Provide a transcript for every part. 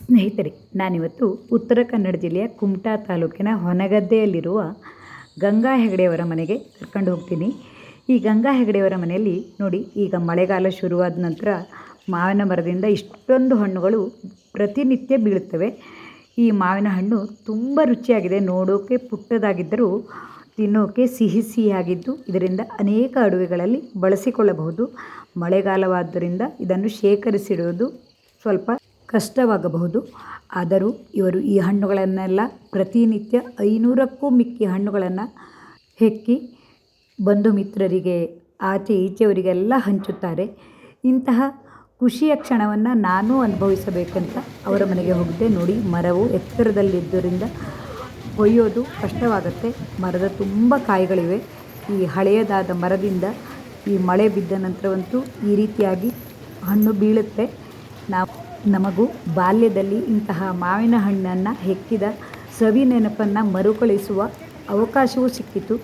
ಸ್ನೇಹಿತರೆ, ನಾನಿವತ್ತು ಉತ್ತರ ಕನ್ನಡ ಜಿಲ್ಲೆಯ ಕುಮಟಾ ತಾಲೂಕಿನ ಹೊನಗದ್ದೆಯಲ್ಲಿರುವ ಗಂಗಾ ಹೆಗಡೆಯವರ ಮನೆಗೆ ಕರ್ಕೊಂಡು ಹೋಗ್ತೀನಿ. ಈ ಗಂಗಾ ಹೆಗಡೆಯವರ ಮನೆಯಲ್ಲಿ ನೋಡಿ, ಈಗ ಮಳೆಗಾಲ ಶುರುವಾದ ನಂತರ ಮಾವಿನ ಮರದಿಂದ ಇಷ್ಟೊಂದು ಹಣ್ಣುಗಳು ಪ್ರತಿನಿತ್ಯ ಬೀಳುತ್ತವೆ. ಈ ಮಾವಿನ ಹಣ್ಣು ತುಂಬ ರುಚಿಯಾಗಿದೆ. ನೋಡೋಕೆ ಪುಟ್ಟದಾಗಿದ್ದರೂ ತಿನ್ನೋಕೆ ಸಿಹಿ ಸಿಹಿಯಾಗಿದ್ದು, ಇದರಿಂದ ಅನೇಕ ಅಡುಗೆಗಳಲ್ಲಿ ಬಳಸಿಕೊಳ್ಳಬಹುದು. ಮಳೆಗಾಲವಾದ್ದರಿಂದ ಇದನ್ನು ಶೇಖರಿಸಿಡುವುದು ಸ್ವಲ್ಪ ಕಷ್ಟವಾಗಬಹುದು. ಆದರೂ ಇವರು ಈ ಹಣ್ಣುಗಳನ್ನೆಲ್ಲ ಪ್ರತಿನಿತ್ಯ ಐನೂರಕ್ಕೂ ಮಿಕ್ಕಿ ಹಣ್ಣುಗಳನ್ನು ಹೆಕ್ಕಿ ಬಂಧು ಮಿತ್ರರಿಗೆ, ಆಚೆ ಈಚೆಯವರಿಗೆಲ್ಲ ಹಂಚುತ್ತಾರೆ. ಇಂತಹ ಖುಷಿಯ ಕ್ಷಣವನ್ನು ನಾನು ಅನುಭವಿಸಬೇಕಂತ ಅವರ ಮನೆಗೆ ಹೋಗಿದ್ದೆ ನೋಡಿ, ಮರವು ಎತ್ತರದಲ್ಲಿದ್ದರಿಂದ ಕೊಯ್ಯೋದು ಕಷ್ಟವಾಗುತ್ತೆ. ಮರದ ತುಂಬ ಕಾಯಿಗಳಿವೆ. ಈ ಹಳೆಯದಾದ ಮರದಿಂದ ಈ ಮಳೆ ಬಿದ್ದ ನಂತರವಂತೂ ಈ ರೀತಿಯಾಗಿ ಹಣ್ಣು ಬೀಳುತ್ತೆ. ನಾವು ನಮಗೂ ಬಾಲ್ಯದಲ್ಲಿ ಇಂತಹ ಮಾವಿನ ಹಣ್ಣನ್ನು ಹೆಕ್ಕಿದ ಸವಿ ನೆನಪನ್ನು ಮರುಕಳಿಸುವ ಅವಕಾಶವೂ ಸಿಕ್ಕಿತು.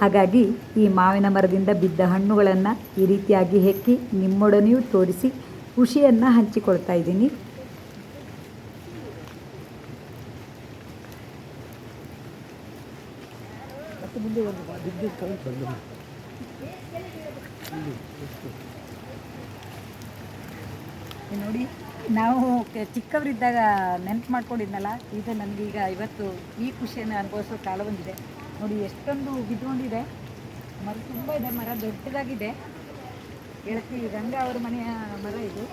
ಹಾಗಾಗಿ ಈ ಮಾವಿನ ಮರದಿಂದ ಬಿದ್ದ ಹಣ್ಣುಗಳನ್ನು ಈ ರೀತಿಯಾಗಿ ಹೆಕ್ಕಿ ನಿಮ್ಮೊಡನೆಯೂ ತೋರಿಸಿ ಖುಷಿಯನ್ನು ಹಂಚಿಕೊಳ್ತಾ ಇದ್ದೀನಿ. ನೋಡಿ ನಾವು ಚಿಕ್ಕವರಿದ್ದಾಗ ನೆನಪು ಮಾಡ್ಕೊಂಡಿದ್ನಲ್ಲ ಇದು ನನಗೀಗ ಇವತ್ತು ಈ ಖುಷಿಯನ್ನು ಅನುಭವಿಸೋ ಕಾಲ ಬಂದಿದೆ. ನೋಡಿ ಎಷ್ಟೊಂದು ಬಿದ್ದುಕೊಂಡಿದೆ. ಮರ ತುಂಬ ಇದೆ ಮರ ದೊಡ್ಡದಾಗಿದೆ. ಗೆಳತಿ ಗಂಗಾ ಅವ್ರ ಮನೆಯ ಮರ ಇದು.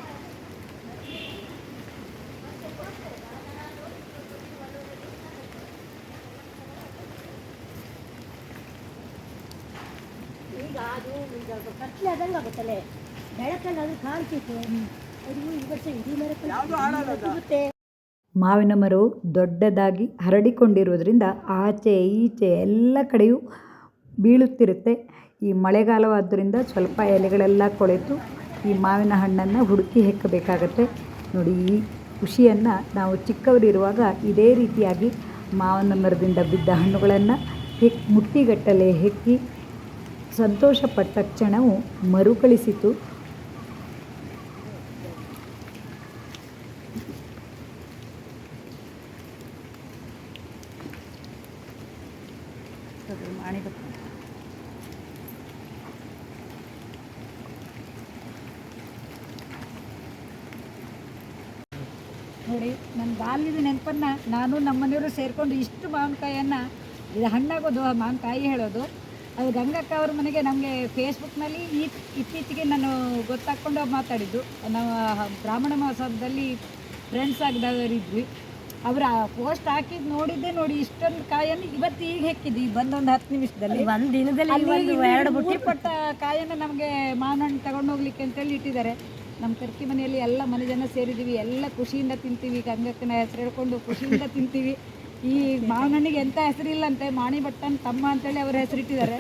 ಈಗ ಅದು ಈಗ ಕತ್ಲೆ ಆದಂಗೆ ಆಗುತ್ತಲ್ಲ? ಬೆಳಕಲ್ಲಿ ಅದು ಕಾಣ್ತಿತ್ತು ಮಾವಿನ ಮರವು ದೊಡ್ಡದಾಗಿ ಹರಡಿಕೊಂಡಿರೋದ್ರಿಂದ ಆಚೆ, ಈಚೆ ಎಲ್ಲ ಕಡೆಯೂ ಬೀಳುತ್ತಿರುತ್ತೆ. ಈ ಮಳೆಗಾಲವಾದ್ದರಿಂದ ಸ್ವಲ್ಪ ಎಲೆಗಳೆಲ್ಲ ಕೊಳೆತು. ಈ ಮಾವಿನ ಹಣ್ಣನ್ನು ಹುಡುಕಿ ಹೆಕ್ಕಬೇಕಾಗತ್ತೆ. ನೋಡಿ, ಈ ಖುಷಿಯನ್ನು ನಾವು ಚಿಕ್ಕವರಿರುವಾಗ ಇದೇ ರೀತಿಯಾಗಿ ಮಾವಿನ ಮರದಿಂದ ಬಿದ್ದ ಹಣ್ಣುಗಳನ್ನು ಹೆಕ್, ಮುಟ್ಟಿಗಟ್ಟಲೆ ಹೆಕ್ಕಿ, ಸಂತೋಷಪಟ್ಟ ಕ್ಷಣವು ಮರುಕಳಿಸಿತು. ಮಾಣಿಬತ್ತು ನೋಡಿ, ನನ್ನ ಬಾಲ್ಯದ ನೆನಪನ್ನು ನಾನು ನಮ್ಮನೆಯವರು ಸೇರಿಕೊಂಡು ಇಷ್ಟು ಮಾವಿನಕಾಯಿಯನ್ನು ಇದು ಹಣ್ಣಾಗೋದು, ಆ ಮಾವಿನಕಾಯಿ ಹೇಳೋದು. ಅದು ಗಂಗಕ್ಕ ಅವ್ರ ಮನೆಗೆ ನಮಗೆ ಫೇಸ್ಬುಕ್ನಲ್ಲಿ ಈ ಇತ್ತೀಚೆಗೆ ನಾನು ಗೊತ್ತಾಕ್ಕೊಂಡು ಮಾತಾಡಿದ್ದು. ನಾವು ಬ್ರಾಹ್ಮಣ ಮಹೋತ್ಸವದಲ್ಲಿ ಫ್ರೆಂಡ್ಸ್ ಆಗಿದವರಿದ್ವಿ. ಅವರ ಪೋಸ್ಟ್ ಹಾಕಿದ್ ನೋಡಿದ್ದೆ ನೋಡಿ ಇಷ್ಟೊಂದು ಕಾಯನ್ನು ಇವತ್ತು ಈಗ ಹೆಕ್ಕಿದ್ವಿ. ಬಂದೊಂದು ಹತ್ತು ನಿಮಿಷದಲ್ಲಿ. ಒಂದ್ ದಿನದಲ್ಲಿ ಎರಡು ಬುಟ್ಟಿ ಕೊಟ್ಟ ಕಾಯನ್ನು ನಮಗೆ ಮಾವಿನ ಹಣ್ಣು ತಗೊಂಡು ಹೋಗ್ಲಿಕ್ಕೆ ಅಂತೇಳಿ ಇಟ್ಟಿದ್ದಾರೆ. ನಮ್ಮ ಕರ್ಕಿ ಮನೆಯಲ್ಲಿ ಎಲ್ಲ ಮನೆ ಜನ ಸೇರಿದ್ದೀವಿ ಎಲ್ಲ ಖುಷಿಯಿಂದ ತಿಂತೀವಿ. ಗಂಗಕ್ಕನ ಹೆಸರು ಹೇಳ್ಕೊಂಡು ಖುಷಿಯಿಂದ ತಿಂತೀವಿ. ಈ ಮಾವಿನ ಎಂತ ಎಂಥ ಹೆಸರಿಲ್ಲಂತೆ ಮಾಣಿ ಭಟ್ಟನ್ ತಮ್ಮ ಅಂತೇಳಿ ಅವ್ರ ಹೆಸರಿಟ್ಟಿದ್ದಾರೆ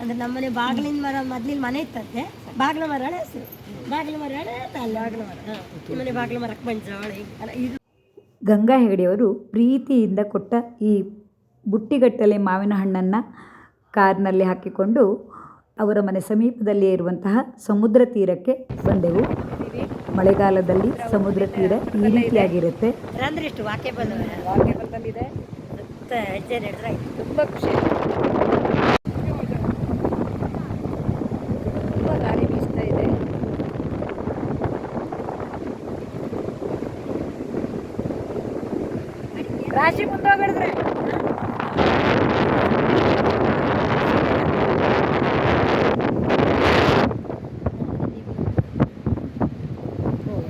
ಅಂದ್ರೆ ನಮ್ಮನೆ ಬಾಗಿಲಿನ ಮರ ಮೊದ್ಲಿನ ಮನೆ ಇತ್ತಂತೆ. ಬಾಗಿಲ ಮರ ಹೆಸರು. ಬಾಗಿಲ ಮರ ಅಲ್ಲ ಬಾಗಿಲ ಮರ. ನಮ್ಮನೆ ಬಾಗಿಲ ಮರಕ್ಕೆ ಬಂಜಾವಳಿ ಇದು ಗಂಗಾ ಹೆಗಡೆಯವರು ಪ್ರೀತಿಯಿಂದ ಕೊಟ್ಟ ಈ ಬುಟ್ಟಿಗಟ್ಟಲೆ ಮಾವಿನ ಹಣ್ಣನ್ನು ಕಾರ್ನಲ್ಲಿ ಹಾಕಿಕೊಂಡು ಅವರ ಮನೆ ಸಮೀಪದಲ್ಲಿಯೇ ಇರುವಂತಹ ಸಮುದ್ರ ತೀರಕ್ಕೆ ಬಂದೆವು. ಮಳೆಗಾಲದಲ್ಲಿ ಸಮುದ್ರ ತೀರ ಈ ರೀತಿಯಾಗಿರುತ್ತೆ. ಅಂದ್ರೆ ಇಷ್ಟು ವಾಕ್ಯ ಬಂದವೆ ವಾಕ್ಯಬಲ್ದಲ್ಲಿದೆ ಮತ್ತೆ ಹೆಜ್ಜೆ ನಡೆದ್ರೆ ಆಯ್ತು ತುಂಬ ಖುಷಿ ತುಂಬ ಗಾಳಿ ಬೀಸ್ತಾ ಇದೆ ರಾಶಿ ಮುಂದೋಗ್ರೆ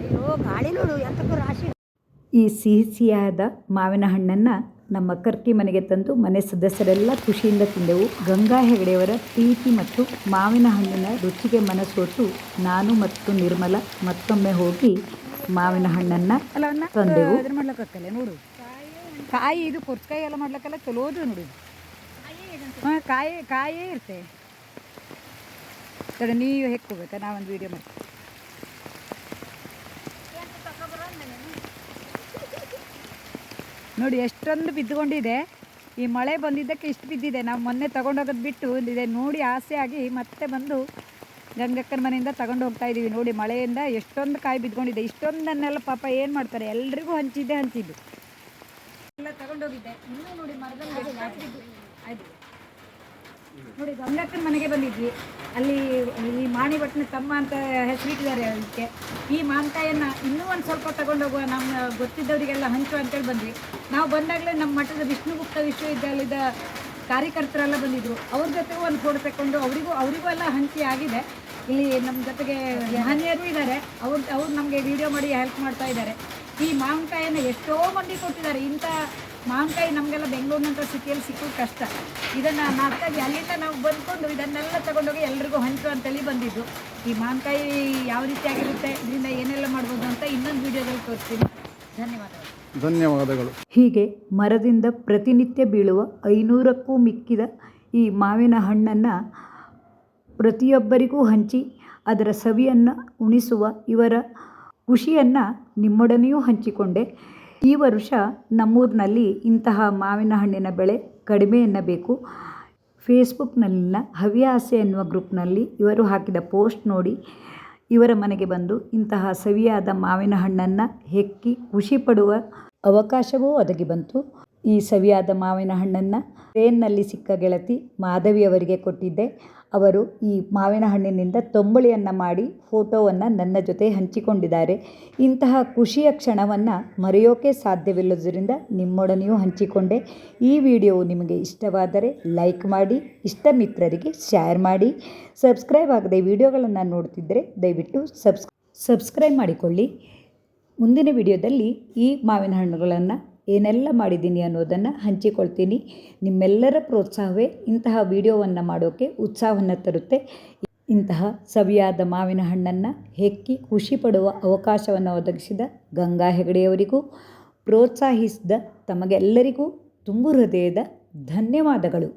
ಅಯ್ಯೋ ಗಾಳಿ ನೋಡು ಎಂತಕ್ಕೂ ರಾಶಿ. ಈ ಸಿಹಿ ಸಿಹಿಯಾದ ಮಾವಿನ ಹಣ್ಣನ್ನು ನಮ್ಮ ಕರ್ಕಿ ಮನೆಗೆ ತಂದು ಮನೆ ಸದಸ್ಯರೆಲ್ಲ ಖುಷಿಯಿಂದ ತಿಂದೆವು. ಗಂಗಾ ಹೆಗಡೆಯವರ ಪ್ರೀತಿ ಮತ್ತು ಮಾವಿನ ಹಣ್ಣಿನ ರುಚಿಗೆ ಮನಸೋತು ನಾನು ಮತ್ತು ನಿರ್ಮಲ ಮತ್ತೊಮ್ಮೆ ಹೋಗಿ ಮಾವಿನ ಹಣ್ಣನ್ನು ತಂದೆವು. ಕಾಯಿ ಇದು ಕುರ್ಚಕಾಯಿ ಎಲ್ಲ ಮಾಡ್ಲಿಕ್ಕೆಲ್ಲ ಚಲೋದು ನೋಡಿ ಹಾಂ, ಕಾಯಿ, ಕಾಯೇ ಇರ್ತೆ ತಡ, ನೀವು ಹೆಕ್ಕೋಬೇಕಾ? ನಾವೊಂದು ವೀಡಿಯೋ ಮಾಡ್ತೀವಿ. ನೋಡಿ, ಎಷ್ಟೊಂದು ಬಿದ್ದುಕೊಂಡಿದೆ. ಈ ಮಳೆ ಬಂದಿದ್ದಕ್ಕೆ ಇಷ್ಟು ಬಿದ್ದಿದೆ. ನಾವು ಮೊನ್ನೆ ತಗೊಂಡೋಗೋದು ಬಿಟ್ಟು ಇದೆ ನೋಡಿ ಆಸೆ ಆಗಿ ಮತ್ತೆ ಬಂದು ಗಂಗಕ್ಕನ ಮನೆಯಿಂದ ತಗೊಂಡು ಹೋಗ್ತಾ ಇದ್ದೀವಿ ನೋಡಿ ಮಳೆಯಿಂದ ಎಷ್ಟೊಂದು ಕಾಯಿ ಬಿದ್ಕೊಂಡಿದೆ ಇಷ್ಟೊಂದನ್ನೆಲ್ಲ ಪಾಪ ಏನು ಮಾಡ್ತಾರೆ? ಎಲ್ರಿಗೂ ಹಂಚಿದ್ದೆ ಹಂಚಿದ್ದು. ಎಲ್ಲ ತಗೊಂಡೋಗಿದ್ದೆ. ಇನ್ನೂ ನೋಡಿ ಮರದಲ್ಲಿ ಆಯ್ತು. ನೋಡಿ ಗಂಗಕ್ಕನ ಮನೆಗೆ ಬಂದಿದ್ವಿ. ಅಲ್ಲಿ ಈ ಮಾಣಿ ಭಟ್ನ ತಮ್ಮ ಅಂತ ಹೆಸರಿಟ್ಟಿದ್ದಾರೆ ಅದಕ್ಕೆ. ಈ ಮಾವಿನಕಾಯನ್ನು ಇನ್ನೂ ಒಂದು ಸ್ವಲ್ಪ ತಗೊಂಡೋಗುವ ನಮ್ಮ ಗೊತ್ತಿದ್ದವರಿಗೆಲ್ಲ ಹಂಚು ಅಂತೇಳಿ ಬಂದ್ವಿ. ನಾವು ಬಂದಾಗಲೇ ನಮ್ಮ ಮಠದ ವಿಷ್ಣುಗುಪ್ತ ವಿಶ್ವವಿದ್ಯಾಲಯದ ಕಾರ್ಯಕರ್ತರೆಲ್ಲ ಬಂದಿದ್ರು. ಅವ್ರ ಜೊತೆಗೂ ಒಂದು ಫೋಟೋ ತಗೊಂಡು ಅವರಿಗೂ ಅವರಿಗೂ ಎಲ್ಲ ಹಂಚಿ ಆಗಿದೆ. ಇಲ್ಲಿ ನಮ್ಮ ಜೊತೆಗೆ ಹನಿಯರು ಇದ್ದಾರೆ. ಅವ್ರು ಅವ್ರು ನಮಗೆ ವಿಡಿಯೋ ಮಾಡಿ ಹೆಲ್ಪ್ ಮಾಡ್ತಾ ಇದ್ದಾರೆ. ಈ ಮಾವಿನಕಾಯನ್ನು ಎಷ್ಟೋ ಮಂದಿ ಕೊಟ್ಟಿದ್ದಾರೆ. ಇಂಥ ಮಾವಿನಕಾಯಿ ನಮಗೆಲ್ಲ ಬೆಂಗಳೂರಿನಂಥ ಸಿಟಿಯಲ್ಲಿ ಸಿಕ್ಕೋದು ಕಷ್ಟ. ಇದನ್ನು ನಾಲ್ಕಾಗಿ ಅಲ್ಲಿಂದ ನಾವು ಬಂದ್ಕೊಂಡು ಇದನ್ನೆಲ್ಲ ತಗೊಂಡೋಗಿ ಎಲ್ರಿಗೂ ಹಂಚು ಅಂತೇಳಿ ಬಂದಿದ್ದು. ಈ ಮಾವಿನಕಾಯಿ ಯಾವ ರೀತಿಯಾಗಿರುತ್ತೆ ಇದರಿಂದ ಏನೆಲ್ಲ ಮಾಡ್ಬೋದು ಅಂತ ಇನ್ನೊಂದು ವಿಡಿಯೋದಲ್ಲಿ ತೋರಿಸ್ತೀನಿ. ಧನ್ಯವಾದಗಳು. ಧನ್ಯವಾದಗಳು. ಹೀಗೆ ಮರದಿಂದ ಪ್ರತಿನಿತ್ಯ ಬೀಳುವ ಐನೂರಕ್ಕೂ ಮಿಕ್ಕಿದ ಈ ಮಾವಿನ ಹಣ್ಣನ್ನು ಪ್ರತಿಯೊಬ್ಬರಿಗೂ ಹಂಚಿ ಅದರ ಸವಿಯನ್ನು ಉಣಿಸುವ ಇವರ ಖುಷಿಯನ್ನು ನಿಮ್ಮೊಡನೆಯೂ ಹಂಚಿಕೊಂಡೆ. ಈ ವರ್ಷ ನಮ್ಮೂರಿನಲ್ಲಿ ಇಂತಹ ಮಾವಿನ ಹಣ್ಣಿನ ಬೆಳೆ ಕಡಿಮೆ ಎನ್ನಬೇಕು. ಫೇಸ್ಬುಕ್ನಲ್ಲಿನ ಹವ್ಯಾಸ ಎನ್ನುವ ಗ್ರೂಪ್ನಲ್ಲಿ ಇವರು ಹಾಕಿದ ಪೋಸ್ಟ್ ನೋಡಿ ಇವರ ಮನೆಗೆ ಬಂದು ಇಂತಹ ಸವಿಯಾದ ಮಾವಿನ ಹಣ್ಣನ್ನು ಹೆಕ್ಕಿ ಖುಷಿ ಪಡುವ ಅವಕಾಶವೂ ಒದಗಿ ಬಂತು. ಈ ಸವಿಯಾದ ಮಾವಿನ ಹಣ್ಣನ್ನು ಟ್ರೇನ್ನಲ್ಲಿ ಸಿಕ್ಕ ಗೆಳತಿ ಮಾಧವಿಯವರಿಗೆ ಕೊಟ್ಟಿದ್ದೆ. ಅವರು ಈ ಮಾವಿನ ಹಣ್ಣಿನಿಂದ ತೊಂಬುಳಿಯನ್ನು ಮಾಡಿ ಫೋಟೋವನ್ನು ನನ್ನ ಜೊತೆ ಹಂಚಿಕೊಂಡಿದ್ದಾರೆ. ಇಂತಹ ಖುಷಿಯ ಕ್ಷಣವನ್ನು ಮರೆಯೋಕೆ ಸಾಧ್ಯವಿಲ್ಲದರಿಂದ ನಿಮ್ಮೊಡನೆಯೂ ಹಂಚಿಕೊಂಡೆ. ಈ ವಿಡಿಯೋವು ನಿಮಗೆ ಇಷ್ಟವಾದರೆ ಲೈಕ್ ಮಾಡಿ ಇಷ್ಟ ಮಿತ್ರರಿಗೆ ಶೇರ್ ಮಾಡಿ. ಸಬ್ಸ್ಕ್ರೈಬ್ ಆಗದೆ ವಿಡಿಯೋಗಳನ್ನು ನೋಡ್ತಿದ್ದರೆ ದಯವಿಟ್ಟು ಸಬ್ಸ್, ಸಬ್ಸ್ಕ್ರೈಬ್ ಮಾಡಿಕೊಳ್ಳಿ. ಮುಂದಿನ ವಿಡಿಯೋದಲ್ಲಿ ಈ ಮಾವಿನ ಹಣ್ಣುಗಳನ್ನು ಏನೆಲ್ಲ ಮಾಡಿದ್ದೀನಿ ಅನ್ನೋದನ್ನು ಹಂಚಿಕೊಳ್ತೀನಿ. ನಿಮ್ಮೆಲ್ಲರ ಪ್ರೋತ್ಸಾಹವೇ ಇಂತಹ ವಿಡಿಯೋವನ್ನು ಮಾಡೋಕ್ಕೆ ಉತ್ಸಾಹವನ್ನು ತರುತ್ತೆ. ಇಂತಹ ಸವಿಯಾದ ಮಾವಿನ ಹಣ್ಣನ್ನು ಹೆಕ್ಕಿ ಖುಷಿ ಪಡುವ ಅವಕಾಶವನ್ನು ಒದಗಿಸಿದ ಗಂಗಾ ಹೆಗಡೆಯವರಿಗೂ ಪ್ರೋತ್ಸಾಹಿಸಿದ ತಮಗೆಲ್ಲರಿಗೂ ತುಂಬು ಹೃದಯದ ಧನ್ಯವಾದಗಳು.